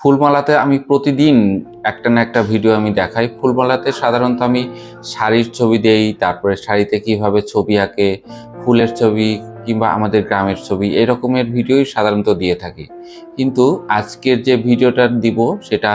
ফুলমালাতে আমি প্রতিদিন একটা না একটা ভিডিও আমি দেখাই। ফুলমালাতে সাধারণত আমি শাড়ির ছবি দেই, তারপরে শাড়িতে কীভাবে ছবি আঁকে, ফুলের ছবি কিংবা আমাদের গ্রামের ছবি, এরকমের ভিডিওই সাধারণত দিয়ে থাকি। কিন্তু আজকের যে ভিডিওটা দিব, সেটা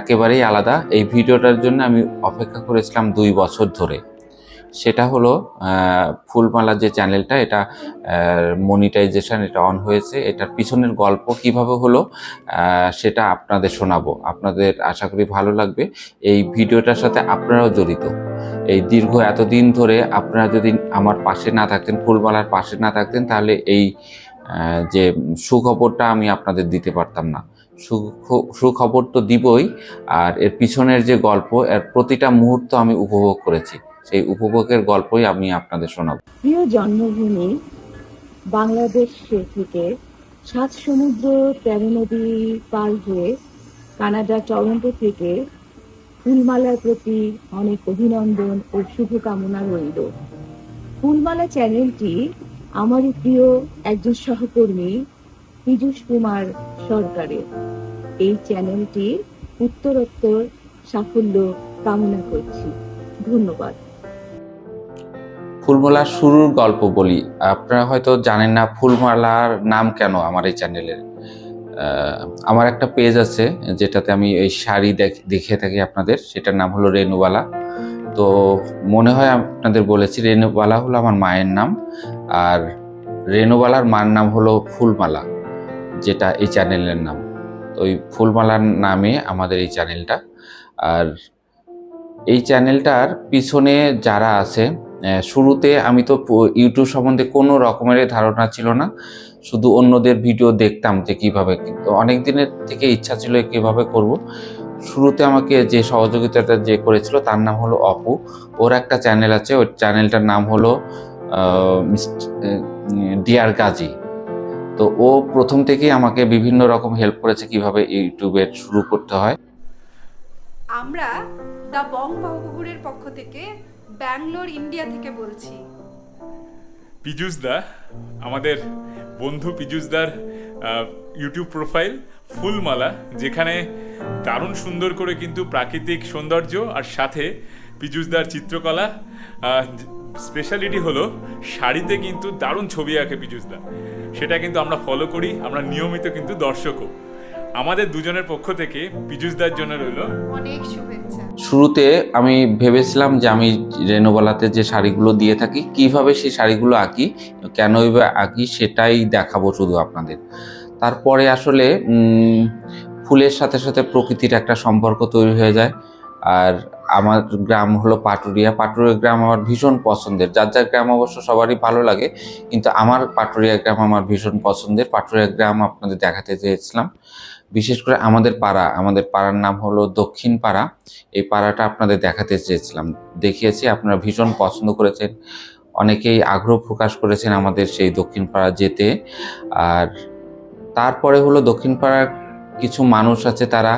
একেবারেই আলাদা। এই ভিডিওটার জন্য আমি অপেক্ষা করেছিলাম দুই বছর ধরে। সেটা হলো আহ, ফুলমালা যে চ্যানেলটা এটা মনিটাইজেশন এটা অন হয়েছে। এটার পিছনের গল্প কীভাবে হলো সেটা আপনাদের শোনাবো। আপনাদের আশা করি ভালো লাগবে। এই ভিডিওটার সাথে আপনারাও জড়িত। এই দীর্ঘ এতদিন ধরে আপনারা যদি আমার পাশে না থাকতেন ফুলমালার পাশে না থাকতেন তাহলে এই যে সুখবরটা আমি আপনাদের দিতে পারতাম না। সুখ- সুখবর তো দিবই আর এর পিছনের যে গল্প এর প্রতিটা মুহূর্ত আমি উপভোগ করেছি। সেই উপভোগের গল্পই আমি আপনাদের শোনাবো। প্রিয় জন্মভূমি বাংলাদেশ থেকে সাত সমুদ্র তেরো নদী পার হয়ে কানাডা টরন্টো থেকে ফুলমালার প্রতি অনেক অভিনন্দন ও শুভকামনা রইল। ফুলমালা চ্যানেলটি আমারই প্রিয় একজন সহকর্মী পীযূষ কুমার সরকারের। এই চ্যানেলটির উত্তরোত্তর সাফল্য কামনা করছি। ধন্যবাদ। ফুলমালার শুরুর গল্প বলি। আপনারা হয়তো জানেন না ফুলমালার নাম কেন আমার এই চ্যানেলের আমার একটা পেজ আছে যেটাতে আমি এই শাড়ি দেখ- দেখিয়ে থাকি আপনাদের। সেটার নাম হলো রেনুবালা তো মনে হয় আপনাদের বলেছি রেনুবালা হলো আমার মায়ের নাম। আর রেনুবালার মার নাম হলো ফুলমালা, যেটা এই চ্যানেলের নাম। তো ওই ফুলমালার নামে আমাদের এই চ্যানেলটা আর এই চ্যানেলটার পিছনে যারা আছে শুরুতে আমি তো ইউটিউব সম্বন্ধে কোনো রকমের ধারণা ছিল না। শুধু অন্যদের ভিডিও দেখতাম যে কীভাবে কিন্তু অনেক দিনের থেকে ইচ্ছা ছিল কীভাবে করব। শুরুতে আমাকে যে সহযোগিতাটা যে করেছিল তার নাম হলো অপু। ওর একটা চ্যানেল আছে, ওই চ্যানেলটার নাম হলো ডিয়ার গাজী। তো ও প্রথম থেকেই আমাকে বিভিন্ন রকম হেল্প করেছে কীভাবে ইউটিউবে শুরু করতে হয়। আমরা দ্য বং বাহুবুরের পক্ষ থেকে ব্যাঙ্গালোর ইন্ডিয়া থেকে বলছি। পীযুষদা আমাদের বন্ধু আহ, ইউটিউব প্রোফাইল ফুলমালা যেখানে দারুণ সুন্দর করে কিন্তু প্রাকৃতিক সৌন্দর্য আর সাথে পীযুষদার চিত্রকলা স্পেশালিটি হলো শাড়িতে কিন্তু দারুণ ছবি আঁকে পীযুষদা সেটা কিন্তু আমরা ফলো করি আমরা নিয়মিত কিন্তু দর্শকও। আমাদের দুজনের পক্ষ থেকে পীযুষদার জন্য রইল। অনেক শুভেচ্ছা। শুরুতে আমি ভেবেছিলাম যে আমি রেনোবালাতে যে শাড়িগুলো দিয়ে থাকি কীভাবে সেই শাড়িগুলো আঁকি কেন বা আঁকি সেটাই দেখাবো শুধু আপনাদের। তারপরে আসলে ফুলের সাথে সাথে প্রকৃতির একটা সম্পর্ক তৈরি হয়ে যায়। আর আমার গ্রাম হলো পাটুরিয়া। পাটুরিয়া গ্রাম আমার ভীষণ পছন্দের। যার যার গ্রাম অবশ্য সবারই ভালো লাগে, কিন্তু আমার পাটুরিয়া গ্রাম আমার ভীষণ পছন্দের। পাটুরিয়া গ্রাম আপনাদের দেখাতে চেয়েছিলাম। বিশেষ করে আমাদের পাড়া, আমাদের পাড়ার নাম হলো দক্ষিণ পাড়া। এই পাড়াটা আপনাদের দেখাতে চেয়েছিলাম। দেখিয়েছি, আপনারা ভীষণ পছন্দ করেছেন। অনেকেই আগ্রহ প্রকাশ করেছেন আমাদের সেই দক্ষিণ পাড়া যেতে। আর তারপরে হলো দক্ষিণ পাড়ার কিছু মানুষ আছে, তারা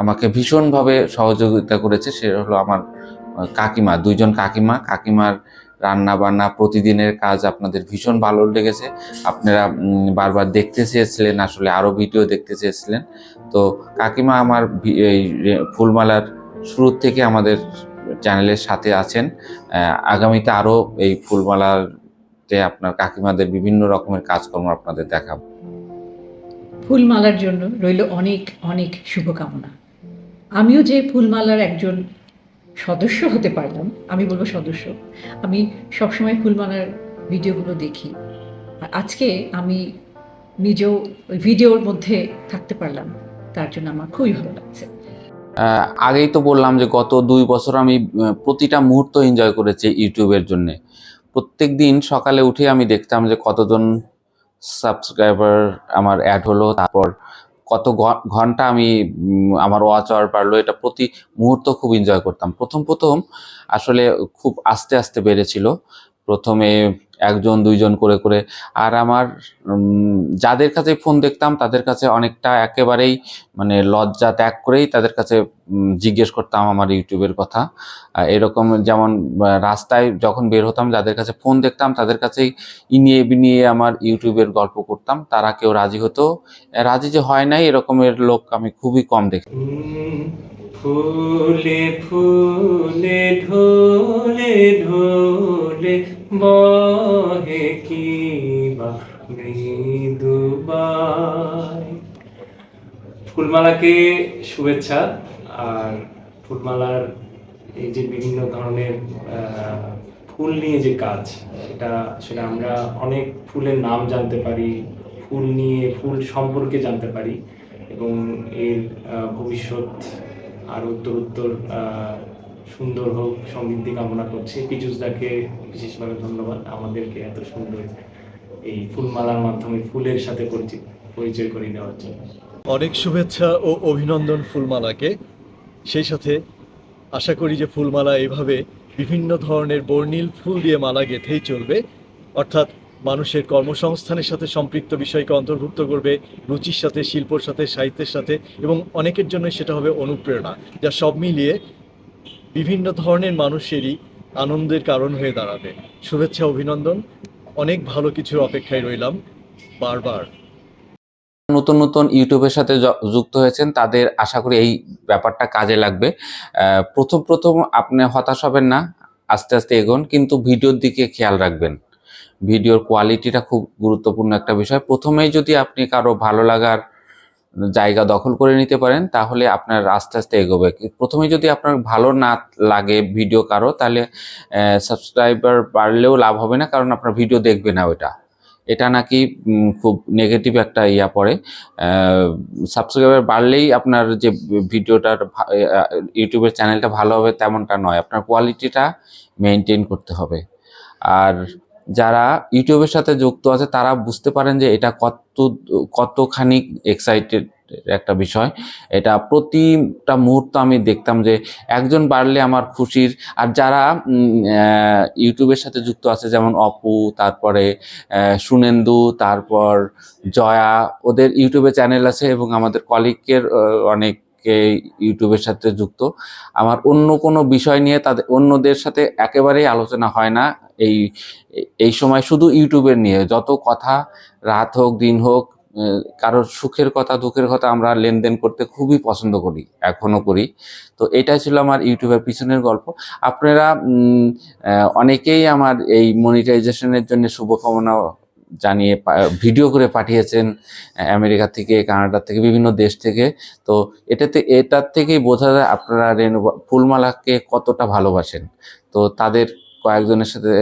আমাকে ভীষণভাবে সহযোগিতা করেছে, সে হলো আমার কাকিমা, দুইজন কাকিমা। কাকিমার রান্না বান্না প্রতিদিনের কাজ আপনাদের ভীষণ ভালো লেগেছে। আপনারা বারবার দেখতে চেয়েছিলেন, আসলে আরও ভিডিও দেখতে চেয়েছিলেন। তো কাকিমা আমার এই ফুলমালার শুরু থেকে আমাদের চ্যানেলের সাথে আছেন। আগামীতে আরও এই ফুলমালাতে আপনার কাকিমাদের বিভিন্ন রকমের কাজকর্ম আপনাদের দেখাবো। ফুলমালার জন্য রইল অনেক অনেক শুভকামনা। আমিও যে ফুলমালার একজন সদস্য হতে পারলাম, আমি বলব সদস্য, আমি সবসময় ফুলমালার ভিডিওগুলো দেখি। আর আজকে আমি নিজেও ওই ভিডিওর মধ্যে থাকতে পারলাম, তার জন্য আমার খুবই ভালো লাগছে। আগেই তো বললাম যে গত দুই বছর আমি প্রতিটা মুহূর্ত এনজয় করেছি ইউটিউবের জন্য। প্রত্যেক দিন সকালে উঠে আমি দেখতাম যে কতজন সাবস্ক্রাইবার আমার অ্যাড হলো, তারপর কত ঘণ্টা আমি আমার ওয়াচ আওয়ার বাড়লো, এটা প্রতি মুহূর্ত খুব এনজয় করতাম। প্রথম প্রথম আসলে খুব আস্তে আস্তে বেড়েছিল। প্রথমে একজন, দুইজন করে করে। আর আমার যাদের কাছে ফোন দেখতাম, তাদের কাছে অনেকটা একেবারেই মানে লজ্জা ত্যাগ করেই তাদের কাছে জিজ্ঞেস করতাম আমার ইউটিউবের কথা। এরকম যেমন রাস্তায় যখন বের হতাম, যাদের কাছে ফোন দেখতাম, তাদের কাছেই ইনিয়ে বিনিয়ে আমার ইউটিউবের গল্প করতাম। তারা কেউ রাজি হতো রাজি যে হয় নাই, এরকমের লোক আমি খুবই কম দেখি। ফুলে ফুলে, ঢোলে ঢোলে বহে কি বা ফুলমালাকে শুভেচ্ছা আর ফুলমালার এই যে বিভিন্ন ধরনের ফুল নিয়ে যে কাজ, সেটা সেটা আমরা অনেক ফুলের নাম জানতে পারি, ফুল নিয়ে, ফুল সম্পর্কে জানতে পারি এবং এর ভবিষ্যৎ আর উত্তর উত্তর সুন্দর হোক, সমৃদ্ধি কামনা করছি। পিজুসদাকে বিশেষভাবে ধন্যবাদ। আমাদেরকে এত সুন্দর এই ফুলমালার মাধ্যমে ফুলের সাথে পরিচিত পরিচয় করিয়ে দেওয়ার জন্য। অনেক শুভেচ্ছা ও অভিনন্দন ফুলমালাকে। সেই সাথে আশা করি যে ফুলমালা এভাবে বিভিন্ন ধরনের বর্ণিল ফুল দিয়ে মালা গেঁথেই চলবে। অর্থাৎ মানুষের কর্মসংস্থানের সাথে সম্পৃক্ত বিষয়কে অন্তর্ভুক্ত করবে, রুচির সাথে, শিল্পর সাথে, সাহিত্যের সাথে এবং অনেকের জন্য সেটা হবে অনুপ্রেরণা। যা সব মিলিয়ে বিভিন্ন ধরনের মানুষেরই আনন্দের কারণ হয়ে দাঁড়াবে। শুভেচ্ছা, অভিনন্দন। অনেক ভালো কিছুর অপেক্ষায় রইলাম। বারবার। নতুন নতুন ইউটিউবের সাথে যুক্ত হয়েছেন, তাদের আশা করি এই ব্যাপারটা কাজে লাগবে। প্রথম প্রথম আপনি হতাশ হবেন না, আস্তে আস্তে এগোন, কিন্তু ভিডিওর দিকে খেয়াল রাখবেন। ভিডিওর কোয়ালিটিটা খুব গুরুত্বপূর্ণ একটা বিষয়। প্রথমেই যদি আপনি কারও ভালো লাগার জায়গা দখল করে নিতে পারেন, তাহলে আপনার আস্তে আস্তে এগোবে। প্রথমে যদি আপনার ভালো না লাগে ভিডিও কারও, তাহলে সাবস্ক্রাইবার বাড়লেও লাভ হবে না, কারণ আপনার ভিডিও দেখবে না ওইটা। এটা নাকি খুব নেগেটিভ একটা ইয়া পড়ে। সাবস্ক্রাইবার বাড়লেই আপনার যে ভিডিওটার ইউটিউবের চ্যানেলটা ভালো হবে তেমনটা নয়। আপনার কোয়ালিটিটা মেনটেন করতে হবে। আর যারা ইউটিউবের সাথে যুক্ত আছে, তারা বুঝতে পারেন যে এটা কত, কতখানি এক্সাইটেড একটা বিষয়। এটা প্রতিটা মুহূর্ত আমি দেখতাম যে একজন বাড়লে আমার খুশির, আর যারা ইউটিউবের সাথে যুক্ত আছে, যেমন অপু, তারপরে সুনেন্দু, তারপর জয়া, ওদের ইউটিউবে চ্যানেল আছে এবং আমাদের কলিগের অনেকে ইউটিউবের সাথে যুক্ত। আমার অন্য কোনো বিষয় নিয়ে তাদের, অন্যদের সাথে একেবারেই আলোচনা হয় না। এই এই সময় শুধু ইউটিউবের নিয়ে। যত কথা রাত হোক, দিন হোক কারোর সুখের কথা, দুঃখের কথা আমরা লেনদেন করতে খুবই পছন্দ করি, এখনও করি। তো এটাই ছিল আমার ইউটিউবের পিছনের গল্প। আপনারা অনেকেই আমার এই মনিটাইজেশনের জন্য শুভকামনা জানিয়ে ভিডিও করে পাঠিয়েছেন আমেরিকা থেকে, কানাডা থেকে, বিভিন্ন দেশ থেকে। তো এটাতে, এটার থেকেই বোঝা যায় আপনারা রেণু ফুলমালাকে কতটা ভালোবাসেন। তো তাদের কয়েকজনের সাথে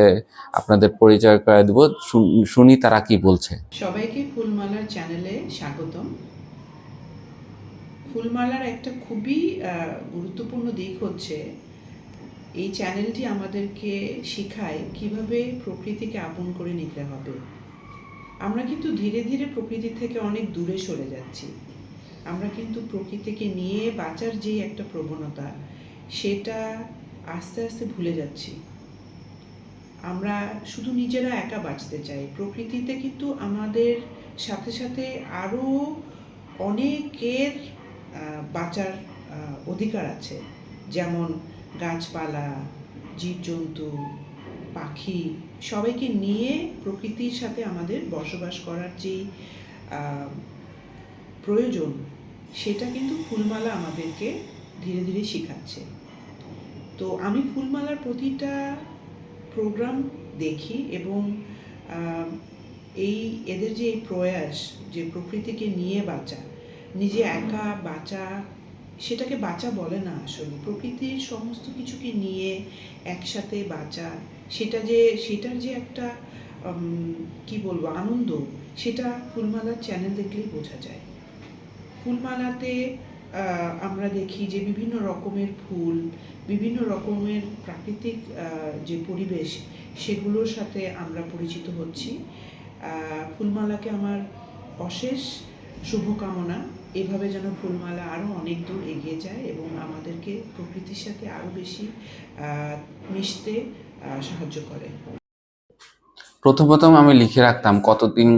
আপনাদের পরিচয় করে দেবো। শুনি তারা কি বলছে। সবাইকে ফুলমালার চ্যানেলে স্বাগতম। ফুলমালার একটা খুবই গুরুত্বপূর্ণ দিক হচ্ছে, এই চ্যানেলটি আমাদেরকে শেখায় কীভাবে প্রকৃতিকে আপন করে নিতে হবে। আমরা কিন্তু ধীরে ধীরে প্রকৃতি থেকে অনেক দূরে সরে যাচ্ছি। আমরা কিন্তু প্রকৃতিকে নিয়ে বাঁচার যে একটা প্রবণতা, সেটা আস্তে আস্তে ভুলে যাচ্ছি। আমরা শুধু নিজেরা একা বাঁচতে চাই। প্রকৃতিতে কিন্তু আমাদের সাথে সাথে আরও অনেকের বাঁচার অধিকার আছে। যেমন গাছপালা, জীবজন্তু পাখি সবাইকে নিয়ে প্রকৃতির সাথে আমাদের বসবাস করার যে প্রয়োজন, সেটা কিন্তু ফুলমালা আমাদেরকে ধীরে ধীরে শেখাচ্ছে। তো আমি ফুলমালার প্রতিটা প্রোগ্রাম দেখি এবং এই এদের যে এই প্রয়াস, যে প্রকৃতিকে নিয়ে বাঁচা, নিজে একা বাঁচা সেটাকে বাঁচা বলে না আসলে। প্রকৃতির সমস্ত কিছুকে নিয়ে একসাথে বাঁচা, সেটা যে, সেটার যে একটা কি বলব, আনন্দ, সেটা ফুলমালার চ্যানেল দেখলেই বোঝা যায়। ফুলমালাতে আমরা দেখি যে বিভিন্ন রকমের ফুল, বিভিন্ন রকমের প্রাকৃতিক যে পরিবেশ, সেগুলোর সাথে আমরা পরিচিত হচ্ছি। ফুলমালাকে আমার অশেষ শুভকামনা। এভাবে যেন ফুলমালা আরও অনেক দূর এগিয়ে যায় এবং আমাদেরকে প্রকৃতির সাথে আরও বেশি মিশতে সাহায্য করে। প্রথম প্রথম আমি লিখে রাখতাম কতদিন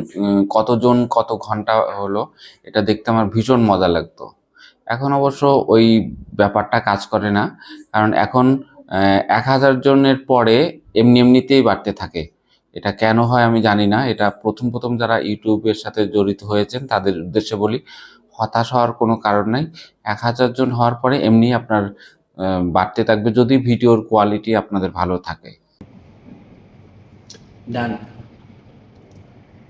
কতজন কত ঘণ্টা হলো, এটা দেখতে আমার ভীষণ মজা লাগতো। এখন অবশ্য ওই ব্যাপারটা কাজ করে না, কারণ এখন এক হাজার জনের পরে এমনি এমনিতেই বাড়তে থাকে। এটা কেন হয় আমি জানি না, এটা প্রথম প্রথম যারা ইউটিউবের সাথে জড়িত হয়েছেন তাদের উদ্দেশ্যে বলি। হতাশ হওয়ার কোনো কারণ নাই। এক হাজার জন হওয়ার পরে এমনি আপনার বাড়তে থাকবে যদি ভিডিওর কোয়ালিটি আপনাদের ভালো থাকে। ডান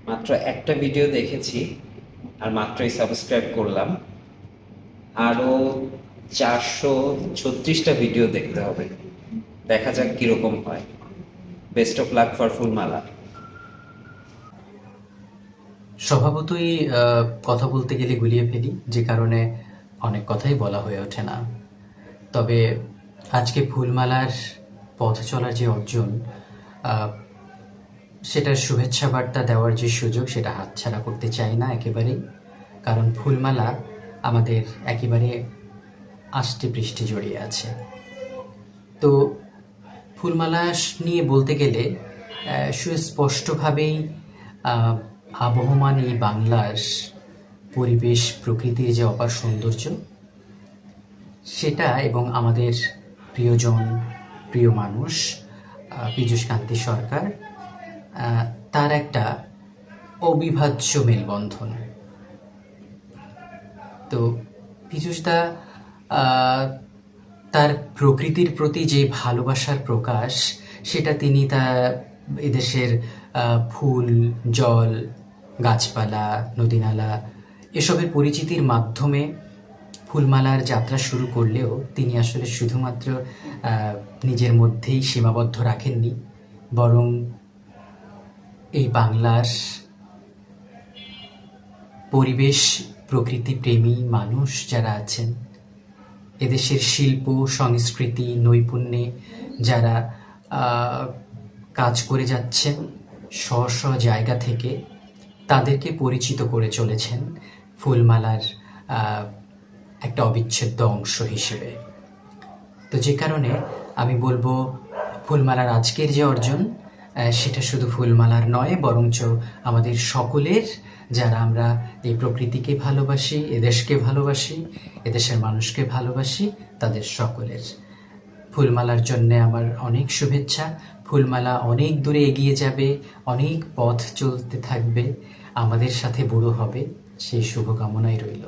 মাত্র একটা ভিডিও দেখেছি, আর মাত্রই সাবস্ক্রাইব করলাম। আরও চারশো ছত্রিশটা ভিডিও দেখতে হবে। দেখা যাক কীরকম হয়। Best of luck for Phulmala স্বভাবতই কথা বলতে গেলে গুলিয়ে ফেলি, যে কারণে অনেক কথাই বলা হয়ে ওঠে না। তবে আজকে ফুলমালার পথ চলার যে অর্জন সেটার শুভেচ্ছা বার্তা দেওয়ার যে সুযোগ, সেটা হাতছাড়া করতে চাই না একেবারেই। কারণ ফুলমালা আমাদের একেবারে আষ্টে পৃষ্ঠে জড়িয়ে আছে। তো ফুলমালা নিয়ে বলতে গেলে সুস্পষ্টভাবেই আবহমান এই বাংলার পরিবেশ, প্রকৃতির যে অপার সৌন্দর্য, সেটা এবং আমাদের প্রিয়জন, প্রিয় মানুষ পীযূষ কান্তি সরকার তার একটা অবিভাজ্য মেলবন্ধন। তো পীযূষদা তার প্রকৃতির প্রতি যে ভালোবাসার প্রকাশ, সেটা তিনি তার এদেশের ফুল, জল গাছপালা, নদীনালা, এসবের পরিচিতির মাধ্যমে ফুলমালার যাত্রা শুরু করলেও তিনি আসলে শুধুমাত্র নিজের মধ্যেই সীমাবদ্ধ রাখেননি, বরং এই বাংলার পরিবেশ, প্রকৃতি প্রেমী মানুষ যারা আছেন, এদেশের শিল্প, সংস্কৃতি, নৈপুণ্যে যারা কাজ করে যাচ্ছেন, স্ব স্ব জায়গা থেকে তাদেরকে পরিচিত করে চলেছেন ফুলমালার একটা অবিচ্ছেদ্য অংশ হিসেবে। তো যে কারণে আমি বলব ফুলমালার আজকের যে অর্জন সেটা শুধু ফুলমালার নয়, বরঞ্চ আমাদের সকলের, যারা আমরা এই প্রকৃতিকে ভালোবাসি, এদেশকে ভালোবাসি, এদেশের মানুষকে ভালোবাসি, তাদের সকলের। ফুলমালার জন্য আমার অনেক শুভেচ্ছা। ফুলমালা অনেক দূরে এগিয়ে যাবে, অনেক পথ চলতে থাকবে। আমাদের সাথে বুড়ো হবে সেই শুভকামনাই রইল।